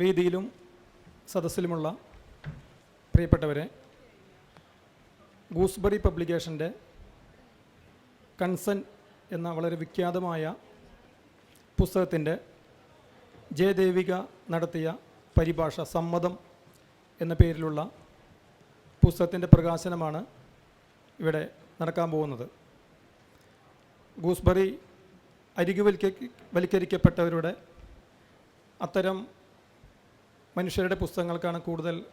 വേദിയിലും സദസ്സിലുമുള്ള പ്രിയപ്പെട്ടവരെ ഗൂസ്ബറി പബ്ലിക്കേഷന്റെ കൺസൺ എന്ന വളരെ വിഖ്യാതമായ പുസ്തകത്തിന്റെ ജയദേവിക നടത്തിയ പരിഭാഷ സമ്മതം എന്ന പേരിലുള്ള പുസ്തകത്തിന്റെ പ്രകാശനമാണ് ഇവിടെ നടക്കാൻ പോകുന്നത്. ഗൂസ്ബറി അരികുവൽക്ക വൽക്കരിക്കപ്പെട്ടവരുടെ അത്തരം മനുഷ്യരുടെ പുസ്തകങ്ങൾക്കാണ് കൂടുതൽ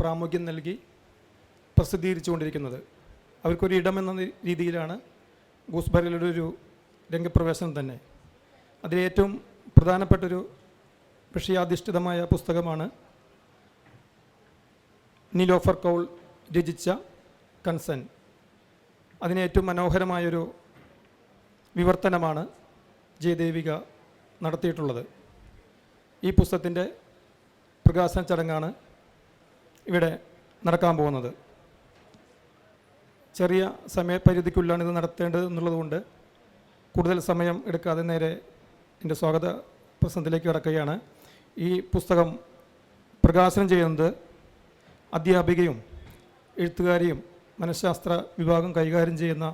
പ്രാമുഖ്യം നൽകി പ്രസിദ്ധീകരിച്ചുകൊണ്ടിരിക്കുന്നത്. അവർക്കൊരു ഇടമെന്ന രീതിയിലാണ് ഗൂസ്ബറിയുടെ ഒരു രംഗപ്രവേശനം തന്നെ. അതിലേറ്റവും പ്രധാനപ്പെട്ടൊരു വിഷയാധിഷ്ഠിതമായ പുസ്തകമാണ് നിലോഫർ കൗൾ രചിച്ച കൺസൻ. അതിന് ഏറ്റവും മനോഹരമായൊരു വിവർത്തനമാണ് ജയദേവിക നടത്തിയിട്ടുള്ളത്. ഈ പുസ്തകത്തിന്റെ പ്രകാശന ചടങ്ങാണ് ഇവിടെ നടക്കാൻ പോകുന്നത്. ചെറിയ സമയപരിധിക്കുള്ളിലാണ് ഇത് നടത്തേണ്ടത് എന്നുള്ളതുകൊണ്ട് കൂടുതൽ സമയം എടുക്കാതെ നേരെ എന്റെ സ്വാഗത പ്രസംഗത്തിലേക്ക് കിടക്കുകയാണ്. ഈ പുസ്തകം പ്രകാശനം ചെയ്യുന്നത് അധ്യാപികയും എഴുത്തുകാരിയും മനഃശാസ്ത്ര വിഭാഗം കൈകാര്യം ചെയ്യുന്ന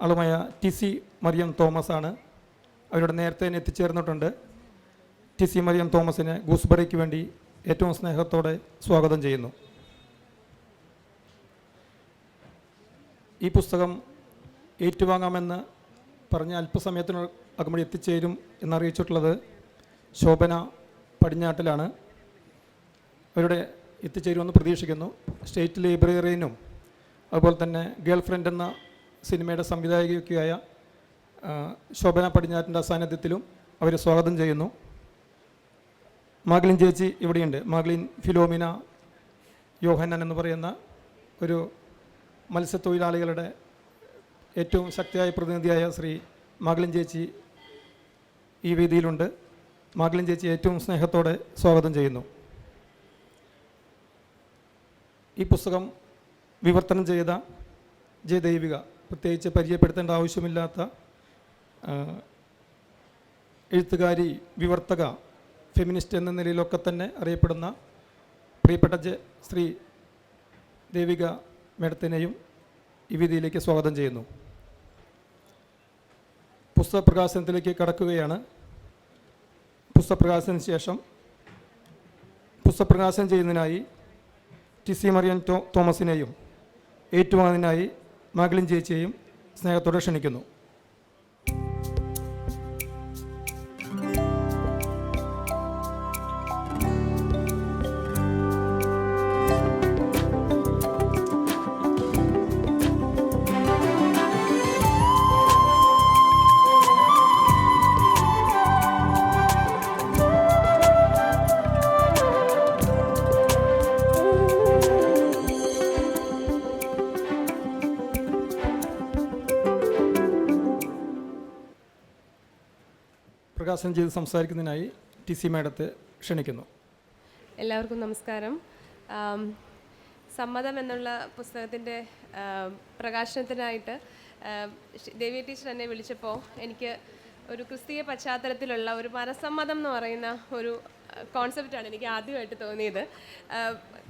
ആളുമായ ടി സി മറിയം തോമസ് ആണ് അവരുടെ നേരത്തെ തന്നെ എത്തിച്ചേർന്നിട്ടുണ്ട്. ടി സി മറിയം തോമസിനെ ഗൂസ്ബറിക്ക് വേണ്ടി ഏറ്റവും സ്നേഹത്തോടെ സ്വാഗതം ചെയ്യുന്നു. ഈ പുസ്തകം ഏറ്റുവാങ്ങാമെന്ന് പറഞ്ഞ അല്പസമയത്തിന് അകമ്പടി എത്തിച്ചേരും എന്നറിയിച്ചിട്ടുള്ളത് ശോഭന പടിഞ്ഞാട്ടിലാണ്. അവരുടെ എത്തിച്ചേരുമെന്ന് പ്രതീക്ഷിക്കുന്നു. സ്റ്റേറ്റ് ലൈബ്രറിയനും അതുപോലെ തന്നെ ഗേൾ ഫ്രണ്ട് എന്ന സിനിമയുടെ സംവിധായകയൊക്കെയായ ശോഭന പടിഞ്ഞാറ്റിന്റെ സാന്നിധ്യത്തിലും അവരെ സ്വാഗതം ചെയ്യുന്നു. മാഗ്ലിൻ ചേച്ചി ഇവിടെയുണ്ട്. മാഗ്ലിൻ ഫിലോമിന യോഹന്നൻ എന്ന് പറയുന്ന ഒരു മത്സ്യത്തൊഴിലാളികളുടെ ഏറ്റവും ശക്തിയായ പ്രതിനിധിയായ ശ്രീ മാഗ്ലിൻ ചേച്ചി ഈ വേദിയിലുണ്ട്. മാഗ്ലിൻ ചേച്ചി ഏറ്റവും സ്നേഹത്തോടെ സ്വാഗതം ചെയ്യുന്നു. ഈ പുസ്തകം വിവർത്തനം ചെയ്ത ജയദൈവിക പ്രത്യേകിച്ച് പരിചയപ്പെടുത്തേണ്ട ആവശ്യമില്ലാത്ത എഴുത്തുകാരി വിവർത്തക ഫെമിനിസ്റ്റ് എന്ന നിലയിലൊക്കെ തന്നെ അറിയപ്പെടുന്ന പ്രിയപ്പെട്ട ശ്രീ ദേവിക മേഡത്തിനെയും ഈ വേദിയിലേക്ക് സ്വാഗതം ചെയ്യുന്നു. പുസ്തക പ്രകാശനത്തിലേക്ക് കടക്കുകയാണ്. പുസ്തക ശേഷം പുസ്തക പ്രകാശനം ചെയ്യുന്നതിനായി ടി സി മറിയൻ തോമസിനെയും ഏറ്റുവാങ്ങുന്നതിനായി മാഗ്ലിൻ ചേച്ചിയെയും സ്നേഹത്തോടെ ക്ഷണിക്കുന്നു. പ്രകാശനം ചെയ്ത് സംസാരിക്കുന്നതിനായി ടി സി മേഡത്തെ ക്ഷണിക്കുന്നു. എല്ലാവർക്കും നമസ്കാരം. സമ്മതം എന്നുള്ള പുസ്തകത്തിന്റെ പ്രകാശനത്തിനായിട്ട് ദേവി ടീച്ചർ എന്നെ വിളിച്ചപ്പോൾ എനിക്ക് ഒരു ക്രിസ്തീയ പശ്ചാത്തലത്തിലുള്ള ഒരു മനസ്സമ്മതം എന്ന് പറയുന്ന ഒരു കോൺസെപ്റ്റാണ് എനിക്ക് ആദ്യമായിട്ട് തോന്നിയത്.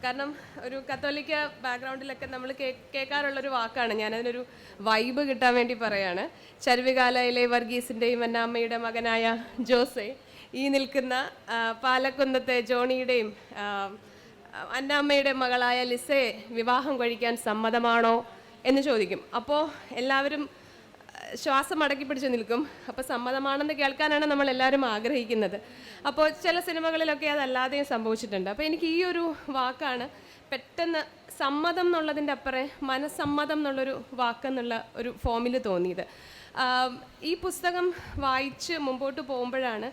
കാരണം ഒരു കത്തോലിക്ക ബാക്ക്ഗ്രൗണ്ടിലൊക്കെ നമ്മൾ കേ കേൾക്കാറുള്ളൊരു വാക്കാണ്. ഞാനതിനൊരു വൈബ് കിട്ടാൻ വേണ്ടി പറയാണ്. ചരുവികാലയിലെ വർഗീസിന്റെയും അന്നാമ്മയുടെ മകനായ ജോസെ ഈ നിൽക്കുന്ന പാലക്കുന്നത്തെ ജോണിയുടെയും അന്നാമ്മയുടെ മകളായ ലിസയെ വിവാഹം കഴിക്കാൻ സമ്മതമാണോ എന്ന് ചോദിക്കും. അപ്പോൾ എല്ലാവരും ശ്വാസം അടക്കി പിടിച്ച് നിൽക്കും. അപ്പോൾ സമ്മതമാണെന്ന് കേൾക്കാനാണ് നമ്മൾ എല്ലാവരും ആഗ്രഹിക്കുന്നത്. അപ്പോൾ ചില സിനിമകളിലൊക്കെ അതല്ലാതെയും സംഭവിച്ചിട്ടുണ്ട്. അപ്പോൾ എനിക്ക് ഈ ഒരു വാക്കാണ് പെട്ടെന്ന് സമ്മതം എന്നുള്ളതിന്റെ അപ്പുറം മനസ്സമ്മതം എന്നുള്ളൊരു വാക്കെന്നുള്ള ഒരു ഫോമിൽ തോന്നിയത്. ഈ പുസ്തകം വായിച്ച് മുമ്പോട്ട് പോകുമ്പോഴാണ്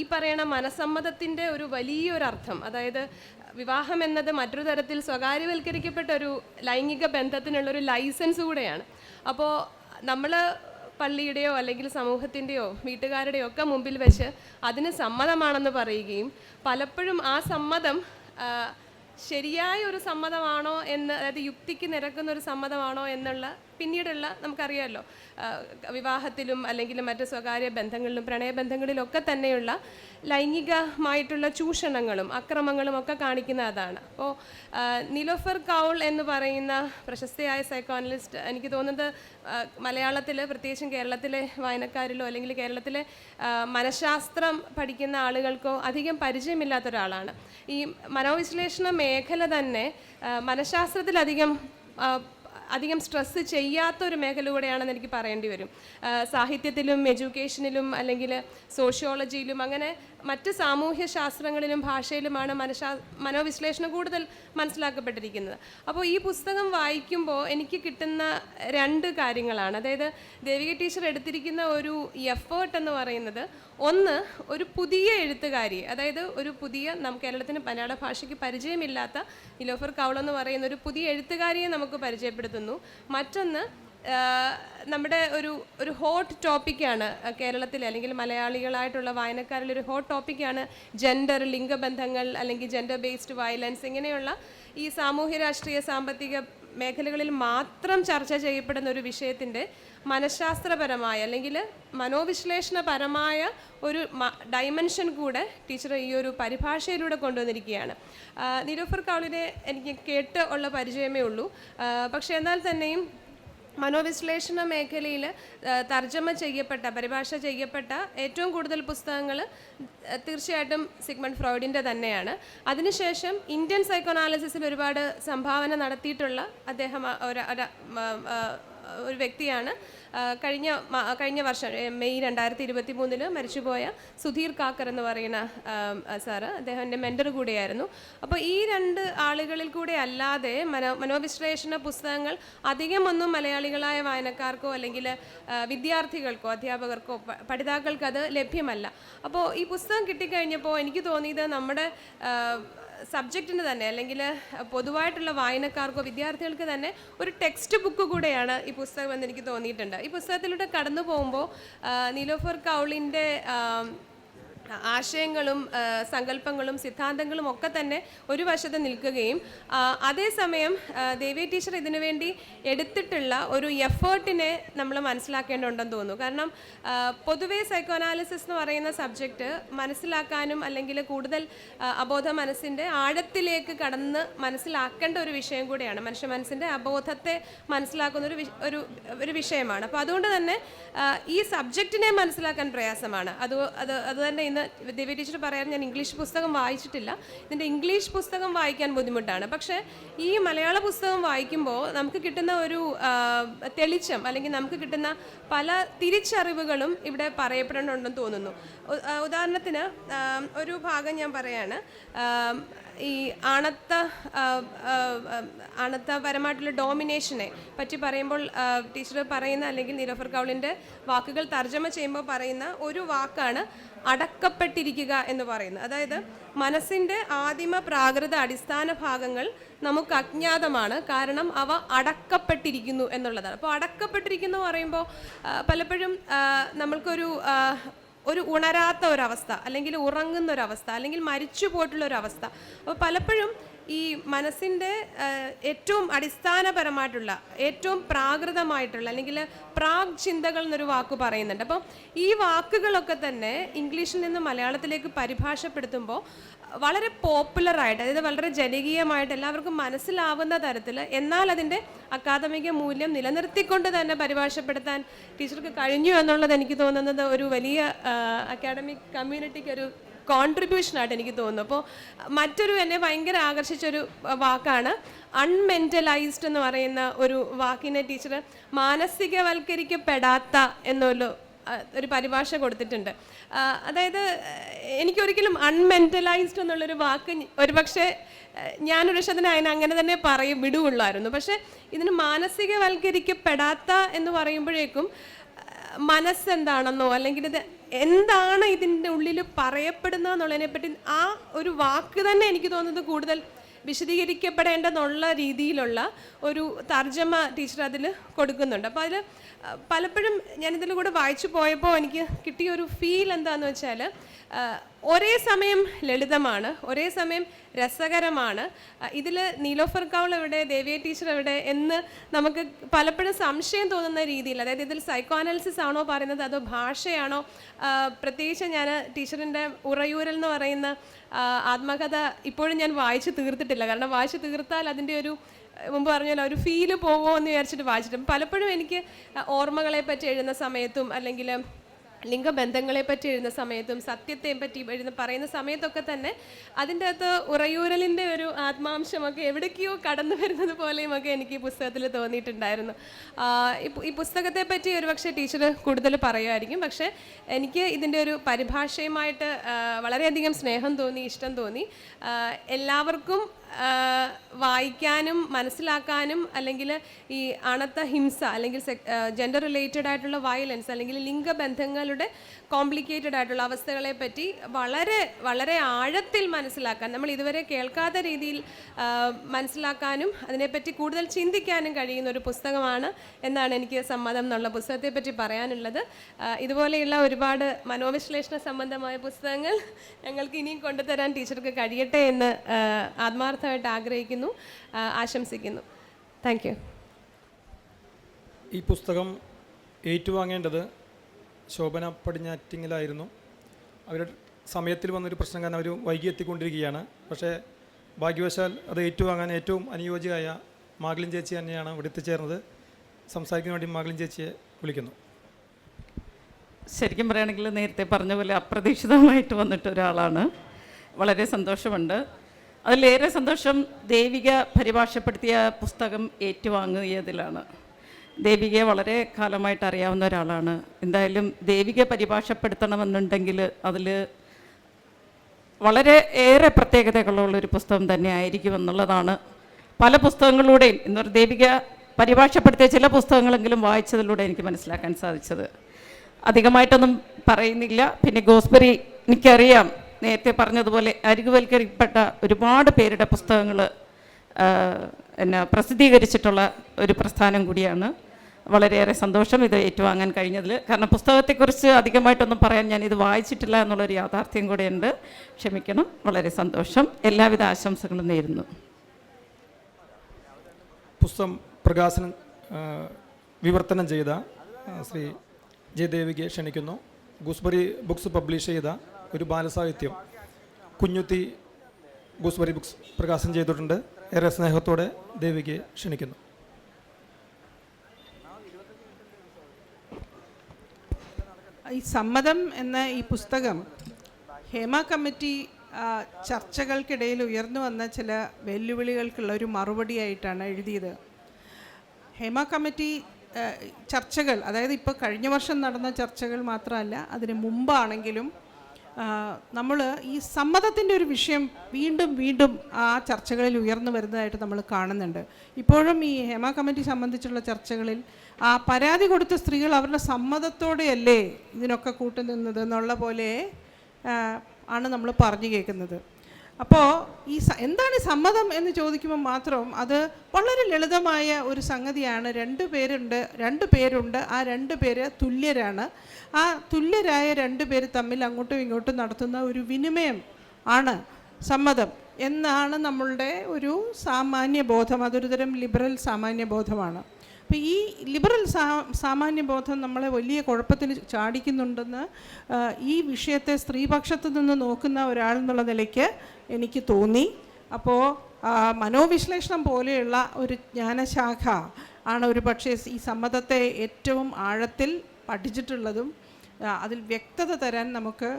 ഈ പറയണ മനസ്സമ്മതത്തിന്റെ ഒരു വലിയൊരർത്ഥം. അതായത് വിവാഹം എന്നത് മറ്റൊരു തരത്തിൽ സ്വകാര്യവൽക്കരിക്കപ്പെട്ട ഒരു ലൈംഗിക ബന്ധത്തിനുള്ളൊരു ലൈസൻസ് കൂടെയാണ്. അപ്പോൾ നമ്മൾ പള്ളിയുടെയോ അല്ലെങ്കിൽ സമൂഹത്തിന്റെയോ വീട്ടുകാരുടെയോ ഒക്കെ മുമ്പിൽ വെച്ച് അതിന് സമ്മതമാണെന്ന് പറയുകയും പലപ്പോഴും ആ സമ്മതം ശരിയായ ഒരു സമ്മതമാണോ എന്ന് അതായത് യുക്തിക്ക് നിരക്കുന്ന ഒരു സമ്മതമാണോ എന്നുള്ള പിന്നീടുള്ള നമുക്കറിയാമല്ലോ വിവാഹത്തിലും അല്ലെങ്കിൽ മറ്റ് സ്വകാര്യ ബന്ധങ്ങളിലും പ്രണയബന്ധങ്ങളിലൊക്കെ തന്നെയുള്ള ലൈംഗികമായിട്ടുള്ള ചൂഷണങ്ങളും അക്രമങ്ങളും ഒക്കെ കാണിക്കുന്ന അതാണ്. അപ്പോൾ നിലോഫർ കൗൾ എന്ന് പറയുന്ന പ്രശസ്തയായ സൈക്കോണലിസ്റ്റ് എനിക്ക് തോന്നുന്നത് മലയാളത്തിൽ പ്രത്യേകിച്ചും കേരളത്തിലെ വായനക്കാരിലോ അല്ലെങ്കിൽ കേരളത്തിലെ മനഃശാസ്ത്രം പഠിക്കുന്ന ആളുകൾക്കോ അധികം പരിചയമില്ലാത്ത ഒരാളാണ്. ഈ മനോവിശ്ലേഷണ മേഖല തന്നെ മനഃശാസ്ത്രത്തിലധികം അധികം സ്ട്രെസ് ചെയ്യാത്ത ഒരു മേഖല കൂടെയാണെന്ന് എനിക്ക് പറയേണ്ടി വരും. സാഹിത്യത്തിലും എഡ്യൂക്കേഷനിലും അല്ലെങ്കിൽ സോഷ്യോളജിയിലും അങ്ങനെ മറ്റ് സാമൂഹ്യ ശാസ്ത്രങ്ങളിലും ഭാഷയിലുമാണ് മനഃശാ മനോവിശ്ലേഷണം കൂടുതൽ മനസ്സിലാക്കപ്പെട്ടിരിക്കുന്നത്. അപ്പോൾ ഈ പുസ്തകം വായിക്കുമ്പോൾ എനിക്ക് കിട്ടുന്ന രണ്ട് കാര്യങ്ങളാണ്. അതായത് ദേവിക ടീച്ചർ എടുത്തിരിക്കുന്ന ഒരു എഫേർട്ട് എന്ന് പറയുന്നത് ഒന്ന് ഒരു പുതിയ എഴുത്തുകാരി അതായത് ഒരു പുതിയ നമുക്ക് കേരളത്തിന് മലയാള ഭാഷയ്ക്ക് പരിചയമില്ലാത്ത ഇലോഫർ കൗൾ എന്ന് പറയുന്ന ഒരു പുതിയ എഴുത്തുകാരിയെ നമുക്ക് പരിചയപ്പെടുത്തുന്നു. മറ്റൊന്ന് നമ്മുടെ ഒരു ഒരു ഹോട്ട് ടോപ്പിക്കാണ് കേരളത്തിൽ അല്ലെങ്കിൽ മലയാളികളായിട്ടുള്ള വായനക്കാരിൽ ഒരു ഹോട്ട് ടോപ്പിക്കാണ് ജെൻഡർ ലിംഗബന്ധങ്ങൾ അല്ലെങ്കിൽ ജെൻഡർ ബേസ്ഡ് വയലൻസ് ഇങ്ങനെയുള്ള ഈ സാമൂഹ്യ രാഷ്ട്രീയ സാമ്പത്തിക മേഖലകളിൽ മാത്രം ചർച്ച ചെയ്യപ്പെടുന്ന ഒരു വിഷയത്തിന്റെ മനഃശാസ്ത്രപരമായ അല്ലെങ്കിൽ മനോവിശ്ലേഷണപരമായ ഒരു ഡൈമെൻഷൻ കൂടെ ടീച്ചർ ഈ ഒരു പരിഭാഷയിലൂടെ കൊണ്ടുവന്നിരിക്കുകയാണ്. നിരോഫർ കൗളിനെ എനിക്ക് കേട്ട് ഉള്ള പരിചയമേ ഉള്ളൂ. പക്ഷേ എന്നാൽ തന്നെയും മനോവിശ്ലേഷണ മേഖലയിൽ തർജമ ചെയ്യപ്പെട്ട പരിഭാഷ ചെയ്യപ്പെട്ട ഏറ്റവും കൂടുതൽ പുസ്തകങ്ങൾ തീർച്ചയായിട്ടും സിഗ്മണ്ട് ഫ്രോയിഡിന്റെ തന്നെയാണ്. അതിനുശേഷം ഇന്ത്യൻ സൈക്കോനാലിസിസിൽ ഒരുപാട് സംഭാവന നടത്തിയിട്ടുള്ള അദ്ദേഹം ഒരു ഒരു, വ്യക്തിയാണ്. കഴിഞ്ഞ കഴിഞ്ഞ വർഷം മെയ് രണ്ടായിരത്തി ഇരുപത്തി മൂന്നിൽ മരിച്ചുപോയ സുധീർ കാക്കർ എന്ന് പറയുന്ന സാറ് അദ്ദേഹം എന്റെ മെന്റർ കൂടിയായിരുന്നു. അപ്പോൾ ഈ രണ്ട് ആളുകളിൽ കൂടെ അല്ലാതെ മനോ മനോവിശ്ലേഷണ പുസ്തകങ്ങൾ അധികമൊന്നും മലയാളികളായ വായനക്കാർക്കോ അല്ലെങ്കിൽ വിദ്യാർത്ഥികൾക്കോ അധ്യാപകർക്കോ പഠിതാക്കൾക്കത് ലഭ്യമല്ല. അപ്പോൾ ഈ പുസ്തകം കിട്ടിക്കഴിഞ്ഞപ്പോൾ എനിക്ക് തോന്നിയത് നമ്മുടെ സബ്ജക്റ്റിന് തന്നെ അല്ലെങ്കിൽ പൊതുവായിട്ടുള്ള വായനക്കാർക്കോ വിദ്യാർത്ഥികൾക്ക് തന്നെ ഒരു ടെക്സ്റ്റ് ബുക്ക് കൂടെയാണ് ഈ പുസ്തകം എന്ന് എനിക്ക് തോന്നിയിട്ടുണ്ട്. ഈ പുസ്തകത്തിലൂടെ കടന്നു പോകുമ്പോൾ നീലോഫർ കൗളിന്റെ ആശയങ്ങളും സങ്കല്പങ്ങളും സിദ്ധാന്തങ്ങളും ഒക്കെ തന്നെ ഒരു വശത്ത് നിൽക്കുകയും അതേസമയം ദേവി ടീച്ചർ ഇതിനു വേണ്ടി എടുത്തിട്ടുള്ള ഒരു എഫേർട്ടിനെ നമ്മൾ മനസ്സിലാക്കേണ്ടതുണ്ടെന്ന് തോന്നുന്നു. കാരണം പൊതുവേ സൈക്കോ അനാലിസിസ് എന്ന് പറയുന്ന സബ്ജക്റ്റ് മനസ്സിലാക്കാനും അല്ലെങ്കിൽ കൂടുതൽ അബോധ മനസ്സിന്റെ ആഴത്തിലേക്ക് കടന്ന് മനസ്സിലാക്കേണ്ട ഒരു വിഷയം കൂടിയാണ്. മനുഷ്യ മനസ്സിന്റെ അബോധത്തെ മനസ്സിലാക്കുന്ന ഒരു ഒരു ഒരു വിഷയമാണ്. അപ്പോൾ അതുകൊണ്ട് തന്നെ ഈ സബ്ജക്റ്റിനെ മനസ്സിലാക്കാൻ പ്രയാസമാണ്. അത് അത് അത് തന്നെ ഇന്ന് ദിവ്യ ടീച്ചർ പറയാൻ ഞാൻ ഇംഗ്ലീഷ് പുസ്തകം വായിച്ചിട്ടില്ല. ഇതിന്റെ ഇംഗ്ലീഷ് പുസ്തകം വായിക്കാൻ ബുദ്ധിമുട്ടാണ്. പക്ഷേ ഈ മലയാള പുസ്തകം വായിക്കുമ്പോൾ നമുക്ക് കിട്ടുന്ന ഒരു തെളിച്ചം അല്ലെങ്കിൽ നമുക്ക് കിട്ടുന്ന പല തിരിച്ചറിവുകളും ഇവിടെ പറയപ്പെടേണ്ടതുണ്ടെന്ന് തോന്നുന്നു. ഉദാഹരണത്തിന് ഒരു ഭാഗം ഞാൻ പറയാണ്. ഈ അണത്ത അണത്തപരമായിട്ടുള്ള ഡോമിനേഷനെ പറ്റി പറയുമ്പോൾ ടീച്ചർ പറയുന്ന അല്ലെങ്കിൽ നിരഫർ കൗളിന്റെ വാക്കുകൾ തർജമ ചെയ്യുമ്പോൾ പറയുന്ന ഒരു വാക്കാണ് അടക്കപ്പെട്ടിരിക്കുക എന്ന് പറയുന്നത്. അതായത് മനസ്സിന്റെ ആദിമ പ്രാകൃത അടിസ്ഥാന ഭാഗങ്ങൾ നമുക്ക് അജ്ഞാതമാണ്. കാരണം അവ അടക്കപ്പെട്ടിരിക്കുന്നു എന്നുള്ളതാണ്. അപ്പോൾ അടക്കപ്പെട്ടിരിക്കുന്നു പറയുമ്പോൾ പലപ്പോഴും നമ്മൾക്കൊരു ഒരു ഉണരാത്ത ഒരവസ്ഥ അല്ലെങ്കിൽ ഉറങ്ങുന്ന ഒരവസ്ഥ അല്ലെങ്കിൽ മരിച്ചു പോയിട്ടുള്ള ഒരവസ്ഥ അപ്പോൾ പലപ്പോഴും ഈ മനസ്സിന്റെ ഏറ്റവും അടിസ്ഥാനപരമായിട്ടുള്ള ഏറ്റവും പ്രാകൃതമായിട്ടുള്ള അല്ലെങ്കിൽ പ്രാഗ് ചിന്തകൾ എന്നൊരു വാക്ക് പറയുന്നുണ്ട്. അപ്പോൾ ഈ വാക്കുകളൊക്കെ തന്നെ ഇംഗ്ലീഷിൽ നിന്ന് മലയാളത്തിലേക്ക് പരിഭാഷപ്പെടുത്തുമ്പോൾ വളരെ പോപ്പുലറായിട്ട് അതായത് വളരെ ജനകീയമായിട്ട് എല്ലാവർക്കും മനസ്സിലാവുന്ന തരത്തിൽ എന്നാൽ അതിന്റെ അക്കാദമിക മൂല്യം നിലനിർത്തിക്കൊണ്ട് തന്നെ പരിഭാഷപ്പെടുത്താൻ ടീച്ചർക്ക് കഴിഞ്ഞു എന്നുള്ളത് എനിക്ക് തോന്നുന്നത് ഒരു വലിയ അക്കാഡമിക് കമ്മ്യൂണിറ്റിക്ക് ഒരു കോൺട്രിബ്യൂഷനായിട്ട് എനിക്ക് തോന്നുന്നു. അപ്പോൾ മറ്റൊരു എന്നെ ഭയങ്കര ആകർഷിച്ചൊരു വാക്കാണ് അൺമെന്റലൈസ്ഡ് എന്ന് പറയുന്ന ഒരു വാക്കിനെ ടീച്ചർ മാനസികവൽക്കരിക്കപ്പെടാത്ത എന്നൊരു ആ, ഒരു പരിഭാഷ കൊടുത്തിട്ടുണ്ട്. അതായത് എനിക്കൊരിക്കലും അൺമെന്റലൈസ്ഡ് എന്നുള്ളൊരു വാക്ക് ഒരു ഒരുപക്ഷെ ഞാനൊരു പക്ഷെ അതിനെ അങ്ങനെ തന്നെ പറയും വിടുവുള്ളായിരുന്നു പക്ഷേ ഇതിന് മാനസികവൽക്കരിക്കപ്പെടാത്ത എന്ന് പറയുമ്പോഴേക്കും മനസ്സെന്താണെന്നോ അല്ലെങ്കിൽ ഇത് എന്താണ് ഇതിന്റെ ഉള്ളിൽ പറയപ്പെടുന്നത് പറ്റി ആ ഒരു വാക്ക് തന്നെ എനിക്ക് തോന്നുന്നത് കൂടുതൽ വിശദീകരിക്കപ്പെടേണ്ടെന്നുള്ള രീതിയിലുള്ള ഒരു തർജമ ടീച്ചർ അതിൽ കൊടുക്കുന്നുണ്ട്. അപ്പോൾ അതിൽ പലപ്പോഴും ഞാനിതിൽ കൂടെ വായിച്ചു പോയപ്പോൾ എനിക്ക് കിട്ടിയ ഒരു ഫീൽ എന്താണെന്ന് വെച്ചാൽ ഒരേ സമയം ലളിതമാണ് ഒരേ സമയം രസകരമാണ്. ഇതിൽ നീലോഫർ കൗൾ എവിടെ ദേവിയ ടീച്ചർ എവിടെ എന്ന് നമുക്ക് പലപ്പോഴും സംശയം തോന്നുന്ന രീതിയിൽ അതായത് ഇതിൽ സൈക്കോ അനാലിസിസ് ആണോ പറയുന്നത് അതോ ഭാഷയാണോ പ്രത്യേകിച്ച് ഞാൻ ടീച്ചറിന്റെ ഉറയൂരൽ എന്ന് പറയുന്ന ആത്മകഥ ഇപ്പോഴും ഞാൻ വായിച്ച് തീർത്തിട്ടില്ല. കാരണം വായിച്ച് തീർത്താൽ അതിന്റെ ഒരു മുമ്പ് പറഞ്ഞല്ലോ ഒരു ഫീൽ പോകുമോ എന്ന് വിചാരിച്ചിട്ട് വായിച്ചിട്ടും. പലപ്പോഴും എനിക്ക് ഓർമ്മകളെ പറ്റി എഴുതുന്ന സമയത്തും അല്ലെങ്കിൽ ലിംഗബന്ധങ്ങളെ പറ്റി എഴുതുന്ന സമയത്തും സത്യത്തെ പറ്റി എഴുതുന്ന പറയുന്ന സമയത്തൊക്കെ തന്നെ അതിന്റെ അകത്ത് ഉറയൂരലിന്റെ ഒരു ആത്മാംശമൊക്കെ എവിടേക്കോ കടന്നു വരുന്നത് പോലെയും ഒക്കെ എനിക്ക് ഈ പുസ്തകത്തിൽ തോന്നിയിട്ടുണ്ടായിരുന്നു. ഈ പുസ്തകത്തെ പറ്റി ഒരുപക്ഷെ ടീച്ചർ കൂടുതൽ പറയുമായിരിക്കും. പക്ഷേ എനിക്ക് ഇതിന്റെ ഒരു പരിഭാഷയുമായിട്ട് വളരെയധികം സ്നേഹം തോന്നി ഇഷ്ടം തോന്നി. എല്ലാവർക്കും വായിക്കാനും മനസ്സിലാക്കാനും അല്ലെങ്കിൽ ഈ അണത്ത ഹിംസ അല്ലെങ്കിൽ ജെൻഡർ റിലേറ്റഡ് ആയിട്ടുള്ള വയലൻസ് അല്ലെങ്കിൽ ലിംഗബന്ധങ്ങളുടെ കോംപ്ലിക്കേറ്റഡ് ആയിട്ടുള്ള അവസ്ഥകളെ പറ്റി വളരെ വളരെ ആഴത്തിൽ മനസ്സിലാക്കാൻ നമ്മൾ ഇതുവരെ കേൾക്കാത്ത രീതിയിൽ മനസ്സിലാക്കാനും അതിനെപ്പറ്റി കൂടുതൽ ചിന്തിക്കാനും കഴിയുന്ന ഒരു പുസ്തകമാണ് എന്നാണ് എനിക്ക് സമ്മതം എന്നുള്ള പുസ്തകത്തെ പറ്റി പറയാനുള്ളത് ഇതുപോലെയുള്ള ഒരുപാട് മനോവിശ്ലേഷണ സംബന്ധമായ പുസ്തകങ്ങൾ ഞങ്ങൾക്ക് ഇനിയും കൊണ്ടുതരാൻ ടീച്ചർക്ക് കഴിയട്ടെ എന്ന് ആ, ആത്മാർത്ഥമായിട്ട് ആഗ്രഹിക്കുന്നു ആശംസിക്കുന്നു. താങ്ക് യു ഈ പുസ്തകം ഏറ്റുവാങ്ങേണ്ടത് ശോഭന പടിഞ്ഞാറ്റിങ്ങിലായിരുന്നു. അവരുടെ സമയത്തിൽ വന്നൊരു പ്രശ്നം കാരണം അവർ വൈകി എത്തിക്കൊണ്ടിരിക്കുകയാണ്. പക്ഷേ ഭാഗ്യവശാൽ അത് ഏറ്റുവാങ്ങാൻ ഏറ്റവും അനുയോജ്യമായ മാഗ്ലിൻ ചേച്ചി തന്നെയാണ് ഇവിടെ എത്തിച്ചേർന്നത്. സംസാരിക്കാൻ വേണ്ടി മാഗ്ലിൻ ചേച്ചിയെ വിളിക്കുന്നു. ശരിക്കും പറയുകയാണെങ്കിൽ നേരത്തെ പറഞ്ഞ പോലെ അപ്രതീക്ഷിതമായിട്ട് വന്നിട്ട് ഒരാളാണ് വളരെ സന്തോഷമുണ്ട്. അതിലേറെ സന്തോഷം ദേവിക പരിഭാഷപ്പെടുത്തിയ പുസ്തകം ഏറ്റുവാങ്ങിയതിലാണ്. ദേവികയെ വളരെ കാലമായിട്ട് അറിയാവുന്ന ഒരാളാണ്. എന്തായാലും ദേവിക പരിഭാഷപ്പെടുത്തണമെന്നുണ്ടെങ്കിൽ അതിൽ വളരെ ഏറെ പ്രത്യേകതകളുള്ളൊരു പുസ്തകം തന്നെ ആയിരിക്കും എന്നുള്ളതാണ്. പല പുസ്തകങ്ങളിലൂടെയും എന്ന് പറഞ്ഞാൽ ദേവിക പരിഭാഷപ്പെടുത്തിയ ചില പുസ്തകങ്ങളെങ്കിലും വായിച്ചതിലൂടെ എനിക്ക് മനസ്സിലാക്കാൻ സാധിച്ചത്. അധികമായിട്ടൊന്നും പറയുന്നില്ല. പിന്നെ ഗോസ്ബറി എനിക്കറിയാം. നേരത്തെ പറഞ്ഞതുപോലെ അരികുവൽക്കരിക്കപ്പെട്ട ഒരുപാട് പേരുടെ പുസ്തകങ്ങൾ എന്നാ പ്രസിദ്ധീകരിച്ചിട്ടുള്ള ഒരു പ്രസ്ഥാനം കൂടിയാണ്. വളരെയേറെ സന്തോഷം ഇത് ഏറ്റുവാങ്ങാൻ കഴിഞ്ഞതിൽ കാരണം പുസ്തകത്തെക്കുറിച്ച് അധികമായിട്ടൊന്നും പറയാൻ ഞാൻ ഇത് വായിച്ചിട്ടില്ല എന്നുള്ളൊരു യാഥാർത്ഥ്യം കൂടെയുണ്ട്. ക്ഷമിക്കണം വളരെ സന്തോഷം. എല്ലാവിധ ആശംസകളും നേരുന്നു. പുസ്തകം പ്രകാശനം വിവർത്തനം ചെയ്ത ശ്രീ ജയദേവിക്ക് ക്ഷണിക്കുന്നു. ഗുസ്ബറി ബുക്സ് പബ്ലിഷ് ചെയ്ത ഒരു ബാലസാഹിത്യം കുഞ്ഞുത്തി ഗൂസ്ബറി ബുക്സ് പ്രകാശനം ചെയ്തിട്ടുണ്ട്. ഏറെ സ്നേഹത്തോടെ ദേവിക്ക് ക്ഷണിക്കുന്നു. ഈ സമ്മതം എന്ന ഈ പുസ്തകം ഹേമ കമ്മിറ്റി ചർച്ചകൾക്കിടയിൽ ഉയർന്നു വന്ന ചില വെല്ലുവിളികൾക്കുള്ള ഒരു മറുപടിയായിട്ടാണ് എഴുതിയത്. ഹേമ കമ്മിറ്റി ചർച്ചകൾ അതായത് ഇപ്പോൾ കഴിഞ്ഞ വർഷം നടന്ന ചർച്ചകൾ മാത്രമല്ല അതിന് മുമ്പാണെങ്കിലും നമ്മൾ ഈ സമ്മതത്തിന്റെ ഒരു വിഷയം വീണ്ടും വീണ്ടും ആ ചർച്ചകളിൽ ഉയർന്നു വരുന്നതായിട്ട് നമ്മൾ കാണുന്നുണ്ട്. ഇപ്പോഴും ഈ ഹേമ കമ്മിറ്റി സംബന്ധിച്ചുള്ള ചർച്ചകളിൽ ആ പരാതി കൊടുത്ത സ്ത്രീകൾ അവരുടെ സമ്മതത്തോടെയല്ലേ ഇതിനൊക്കെ കൂട്ടുനിന്നത് എന്നുള്ള പോലെ ആണ് നമ്മൾ പറഞ്ഞു കേൾക്കുന്നത്. അപ്പോൾ ഈ എന്താണ് സമ്മതം എന്ന് ചോദിക്കുമ്പോൾ മാത്രം അത് വളരെ ലളിതമായ ഒരു സംഗതിയാണ്. രണ്ട് പേരുണ്ട് രണ്ട് പേരുണ്ട് ആ രണ്ട് പേര് തുല്യരാണ്. ആ തുല്യരായ രണ്ട് പേര് തമ്മിൽ അങ്ങോട്ടും ഇങ്ങോട്ടും നടത്തുന്ന ഒരു വിനിമയം ആണ് സമ്മതം എന്നാണ് നമ്മളുടെ ഒരു സാമാന്യ ബോധം. അതൊരു തരം ലിബറൽ സാമാന്യ ബോധമാണ്. അപ്പോൾ ഈ ലിബറൽ സാ സാമാന്യ ബോധം നമ്മളെ വലിയ കുഴപ്പത്തിൽ ചാടിക്കുന്നുണ്ടെന്ന് ഈ വിഷയത്തെ സ്ത്രീപക്ഷത്ത് നിന്ന് നോക്കുന്ന ഒരാൾ എന്നുള്ള നിലയ്ക്ക് എനിക്ക് തോന്നി. അപ്പോൾ മനോവിശ്ലേഷണം പോലെയുള്ള ഒരു ജ്ഞാനശാഖ ആണ് ഒരു പക്ഷേ ഈ സമ്മതത്തെ ഏറ്റവും ആഴത്തിൽ പഠിച്ചിട്ടുള്ളതും അതിൽ വ്യക്തത തരാൻ നമുക്ക്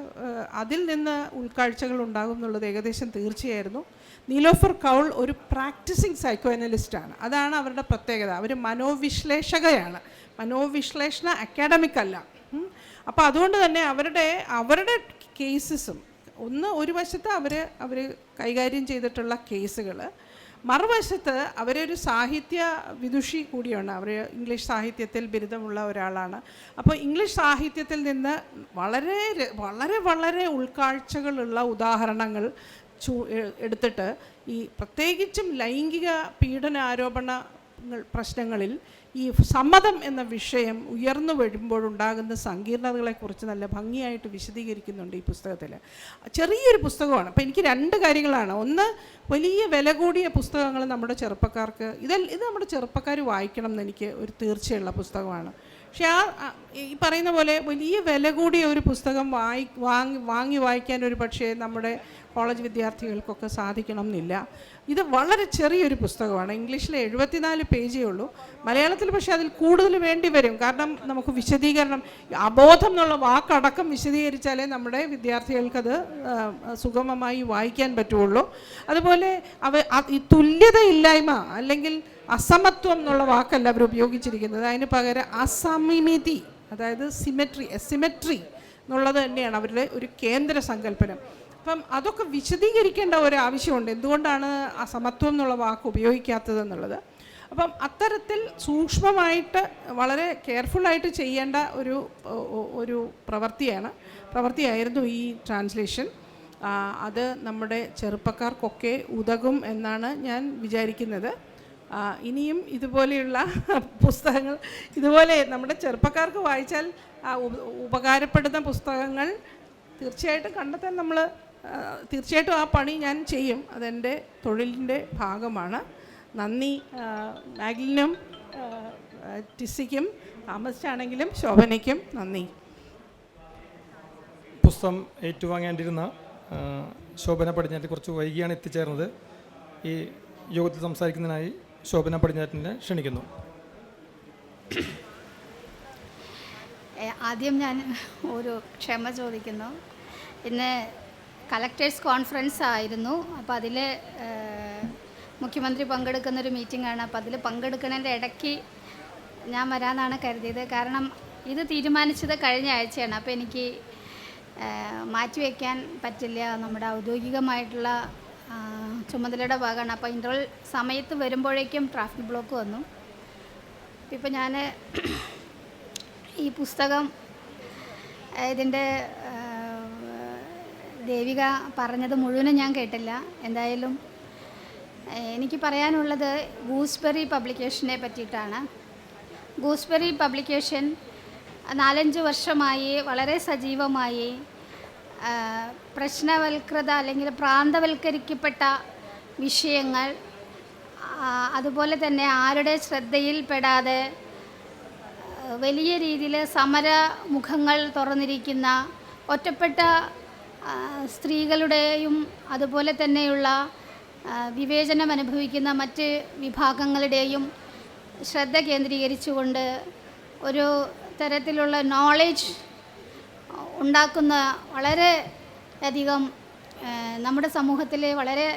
അതിൽ നിന്ന് ഉൾക്കാഴ്ചകൾ ഉണ്ടാകും എന്നുള്ളത് ഏകദേശം തീർച്ചയായിരുന്നു. നീലോഫർ കൗൾ ഒരു പ്രാക്ടീസിങ് സൈക്കോ അനലിസ്റ്റാണ് അതാണ് അവരുടെ പ്രത്യേകത. അവർ മനോവിശ്ലേഷകയാണ്. മനോവിശ്ലേഷണ അക്കാഡമിക് അല്ല. അപ്പോൾ അതുകൊണ്ട് തന്നെ അവരുടെ അവരുടെ കേസസും ഒന്ന് ഒരു വശത്ത് അവർ അവർ കൈകാര്യം ചെയ്തിട്ടുള്ള കേസുകൾ മറുവശത്ത് അവരൊരു സാഹിത്യ വിദുഷി കൂടിയാണ് അവർ ഇംഗ്ലീഷ് സാഹിത്യത്തിൽ ബിരുദമുള്ള ഒരാളാണ്. അപ്പോൾ ഇംഗ്ലീഷ് സാഹിത്യത്തിൽ നിന്ന് വളരെ വളരെ വളരെ ഉൾക്കാഴ്ചകളുള്ള ഉദാഹരണങ്ങൾ ചൂ എടുത്തിട്ട് ഈ പ്രത്യേകിച്ചും ലൈംഗിക പീഡന ആരോപണ പ്രശ്നങ്ങളിൽ ഈ സമ്മതം എന്ന വിഷയം ഉയർന്നു വരുമ്പോഴുണ്ടാകുന്ന സങ്കീർണതകളെക്കുറിച്ച് നല്ല ഭംഗിയായിട്ട് വിശദീകരിക്കുന്നുണ്ട് ഈ പുസ്തകത്തിൽ. ചെറിയൊരു പുസ്തകമാണ്. അപ്പോൾ എനിക്ക് രണ്ട് കാര്യങ്ങളാണ്. ഒന്ന് വലിയ വില കൂടിയ പുസ്തകങ്ങൾ നമ്മുടെ ചെറുപ്പക്കാർക്ക് ഇതെൽ ഇത് നമ്മുടെ ചെറുപ്പക്കാർ വായിക്കണം എന്ന് എനിക്ക് ഒരു തീർച്ചയുള്ള പുസ്തകമാണ്. പക്ഷെ ആ ഈ പറയുന്ന പോലെ വലിയ വില കൂടിയ ഒരു പുസ്തകം വായി വാങ്ങി വാങ്ങി വായിക്കാൻ ഒരു പക്ഷേ നമ്മുടെ കോളേജ് വിദ്യാർത്ഥികൾക്കൊക്കെ സാധിക്കണം എന്നില്ല ഇത് വളരെ ചെറിയൊരു പുസ്തകമാണ്. ഇംഗ്ലീഷിൽ എഴുപത്തിനാല് പേജേ ഉള്ളൂ. മലയാളത്തിൽ പക്ഷേ അതിൽ കൂടുതൽ വേണ്ടി വരും. കാരണം നമുക്ക് വിശദീകരണം അബോധം എന്നുള്ള വാക്കടക്കം വിശദീകരിച്ചാലേ നമ്മുടെ വിദ്യാർത്ഥികൾക്കത് സുഗമമായി വായിക്കാൻ പറ്റുള്ളൂ. അതുപോലെ അവ തുല്യതയില്ലായ്മ അല്ലെങ്കിൽ അസമത്വം എന്നുള്ള വാക്കല്ല അവർ ഉപയോഗിച്ചിരിക്കുന്നത്. അതിന് പകരം അസമിമിതി അതായത് സിമെട്രി സിമെട്രി എന്നുള്ളത് തന്നെയാണ് അവരുടെ ഒരു കേന്ദ്ര സങ്കല്പനം. അപ്പം അതൊക്കെ വിശദീകരിക്കേണ്ട ഒരു ആവശ്യമുണ്ട് എന്തുകൊണ്ടാണ് അസമത്വം എന്നുള്ള വാക്ക് ഉപയോഗിക്കാത്തതെന്നുള്ളത് അപ്പം അത്തരത്തിൽ സൂക്ഷ്മമായിട്ട് വളരെ കെയർഫുള്ളായിട്ട് ചെയ്യേണ്ട ഒരു ഒരു പ്രവൃത്തിയാണ് പ്രവൃത്തിയായിരുന്നു ഈ ട്രാൻസ്ലേഷൻ അത് നമ്മുടെ ചെറുപ്പക്കാർക്കൊക്കെ ഉതകും എന്നാണ് ഞാൻ വിചാരിക്കുന്നത്. ഇനിയും ഇതുപോലെയുള്ള പുസ്തകങ്ങൾ ഇതുപോലെ നമ്മുടെ ചെറുപ്പക്കാർക്ക് വായിച്ചാൽ ഉപകാരപ്പെടുന്ന പുസ്തകങ്ങൾ തീർച്ചയായിട്ടും കണ്ടെത്താൻ നമ്മൾ തീർച്ചയായിട്ടും ആ പണി ഞാൻ ചെയ്യും. അതെന്റെ തൊഴിലിന്റെ ഭാഗമാണ്. നന്ദി മാഗ്ലിനും ടിസിക്കും താമസിച്ചാണെങ്കിലും ശോഭനയ്ക്കും നന്ദി. പുസ്തകം ഏറ്റുവാങ്ങേണ്ടിരുന്ന ശോഭന പടിഞ്ഞാറ്റ് കുറച്ച് വൈകിയാണ് എത്തിച്ചേർന്നത്. ഈ യോഗത്തിൽ സംസാരിക്കുന്നതിനായി ശോഭന പടിഞ്ഞാറ്റിനെ ക്ഷണിക്കുന്നു. ആദ്യം ഞാൻ ഒരു ക്ഷമ ചോദിക്കുന്നു. ഇന്ന് കളക്ടേഴ്സ് കോൺഫറൻസ് ആയിരുന്നു. അപ്പോൾ അതിൽ മുഖ്യമന്ത്രി പങ്കെടുക്കുന്ന ഒരു മീറ്റിംഗ് ആണ്. അപ്പോൾ അതിൽ പങ്കെടുക്കുന്നതിന്റെ ഇടയ്ക്ക് ഞാൻ വരാമെന്നാണ് കരുതിയത്. കാരണം ഇത് തീരുമാനിച്ചത് കഴിഞ്ഞ ആഴ്ചയാണ്. അപ്പോൾ എനിക്ക് മാറ്റിവെക്കാൻ പറ്റില്ല. നമ്മുടെ ഔദ്യോഗികമായിട്ടുള്ള ചുമതലയുടെ ഭാഗമാണ്. അപ്പോൾ ഇന്റർവൽ സമയത്ത് വരുമ്പോഴേക്കും ട്രാഫിക് ബ്ലോക്ക് വന്നു. ഇപ്പോൾ ഞാൻ ഈ പുസ്തകം ഇതിന്റെ ദേവിക പറഞ്ഞത് മുഴുവനും ഞാൻ കേട്ടില്ല. എന്തായാലും എനിക്ക് പറയാനുള്ളത് ഗൂസ്ബെറി പബ്ലിക്കേഷനെ പറ്റിയിട്ടാണ്. ഗൂസ്ബെറി പബ്ലിക്കേഷൻ നാലഞ്ച് വർഷമായി വളരെ സജീവമായി പ്രശ്നവൽകൃത അല്ലെങ്കിൽ പ്രാന്തവൽക്കരിക്കപ്പെട്ട വിഷയങ്ങൾ അതുപോലെ തന്നെ ആരുടെ ശ്രദ്ധയിൽപ്പെടാതെ വലിയ രീതിയിൽ സമര മുഖങ്ങൾ തുറന്നിരിക്കുന്ന ഒറ്റപ്പെട്ട സ്ത്രീകളുടെയും അതുപോലെ തന്നെയുള്ള വിവേചനം അനുഭവിക്കുന്ന മറ്റ് വിഭാഗങ്ങളുടെയും ശ്രദ്ധ കേന്ദ്രീകരിച്ചുകൊണ്ട് ഒരു തരത്തിലുള്ള നോളേജ് ഉണ്ടാക്കുന്ന വളരെ അധികം നമ്മുടെ സമൂഹത്തിൽ വളരെ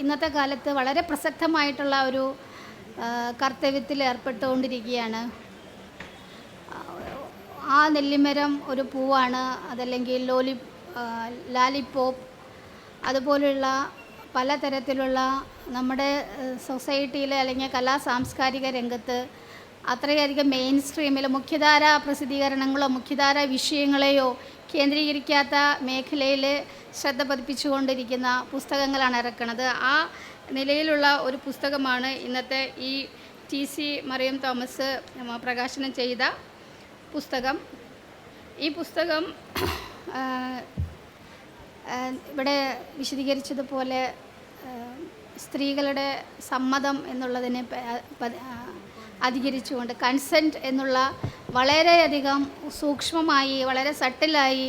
ഇന്നത്തെ കാലത്ത് വളരെ പ്രസക്തമായിട്ടുള്ള ഒരു കർത്തവ്യത്തിൽ ഏർപ്പെട്ടുകൊണ്ടിരിക്കുകയാണ്. ആ നെല്ലിമരം ഒരു പൂവാണ് അതല്ലെങ്കിൽ ലോലി ലാലിപ്പോപ്പ് അതുപോലുള്ള പലതരത്തിലുള്ള നമ്മുടെ സൊസൈറ്റിയിൽ അല്ലെങ്കിൽ കലാ സാംസ്കാരിക രംഗത്ത് അത്രയധികം മെയിൻ സ്ട്രീമിൽ മുഖ്യധാര പ്രസിദ്ധീകരണങ്ങളോ മുഖ്യധാര വിഷയങ്ങളെയോ കേന്ദ്രീകരിക്കാത്ത മേഖലയിൽ ശ്രദ്ധ പതിപ്പിച്ചുകൊണ്ടിരിക്കുന്ന പുസ്തകങ്ങളാണ് ഇറക്കുന്നത്. ആ നിലയിലുള്ള ഒരു പുസ്തകമാണ് ഇന്നത്തെ ഈ ടി സി മറിയം തോമസ് പ്രകാശനം ചെയ്ത പുസ്തകം. ഈ പുസ്തകം ഇവിടെ വിശദീകരിച്ചതുപോലെ സ്ത്രീകളുടെ സമ്മതം എന്നുള്ളതിനെ അധികരിച്ചുകൊണ്ട് കൺസെന്റ് എന്നുള്ള വളരെയധികം സൂക്ഷ്മമായി വളരെ സട്ടിലായി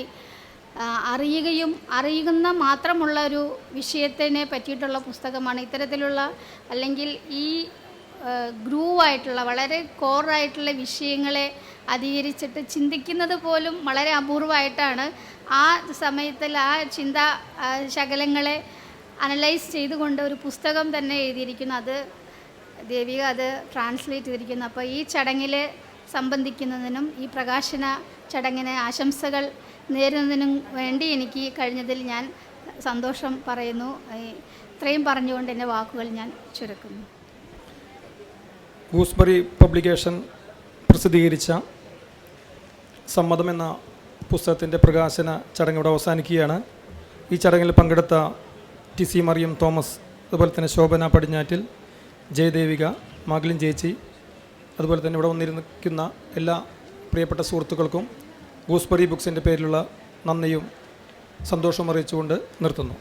അറിയുകയും അറിയുന്ന മാത്രമുള്ള ഒരു വിഷയത്തിനെ പറ്റിയിട്ടുള്ള പുസ്തകമാണ്. ഇത്തരത്തിലുള്ള അല്ലെങ്കിൽ ഈ ഗ്രൂവായിട്ടുള്ള വളരെ കോറായിട്ടുള്ള വിഷയങ്ങളെ അധികരിച്ചിട്ട് ചിന്തിക്കുന്നത് പോലും വളരെ അപൂർവമായിട്ടാണ് ആ സമയത്തിൽ ആ ചിന്ത ശകലങ്ങളെ അനലൈസ് ചെയ്തുകൊണ്ട് ഒരു പുസ്തകം തന്നെ എഴുതിയിരിക്കുന്നു അത് ദേവിക അത് ട്രാൻസ്ലേറ്റ് ചെയ്തിരിക്കുന്നു. അപ്പോൾ ഈ ചടങ്ങിൽ സംബന്ധിക്കുന്നതിനും ഈ പ്രകാശന ചടങ്ങിന് ആശംസകൾ നേരുന്നതിനും വേണ്ടി എനിക്ക് കഴിഞ്ഞതിൽ ഞാൻ സന്തോഷം പറയുന്നു. ഇത്രയും പറഞ്ഞുകൊണ്ട് എന്റെ വാക്കുകൾ ഞാൻ ചുരുക്കുന്നു. ഗൂസ്ബറി പബ്ലിക്കേഷൻ പ്രസിദ്ധീകരിച്ച സമ്മതം എന്ന പുസ്തകത്തിന്റെ പ്രകാശന ചടങ്ങ് ഇവിടെ അവസാനിക്കുകയാണ്. ഈ ചടങ്ങിൽ പങ്കെടുത്ത ടി സി മറിയം തോമസ് അതുപോലെ തന്നെ ശോഭന പടിഞ്ഞാറ്റിൽ ജയദേവിക മകളിൻ ചേച്ചി അതുപോലെ തന്നെ ഇവിടെ വന്നിരിക്കുന്ന എല്ലാ പ്രിയപ്പെട്ട സുഹൃത്തുക്കൾക്കും ഗൂസ്ബറി ബുക്സിന്റെ പേരിലുള്ള നന്ദിയും സന്തോഷവും അറിയിച്ചുകൊണ്ട് നിർത്തുന്നു.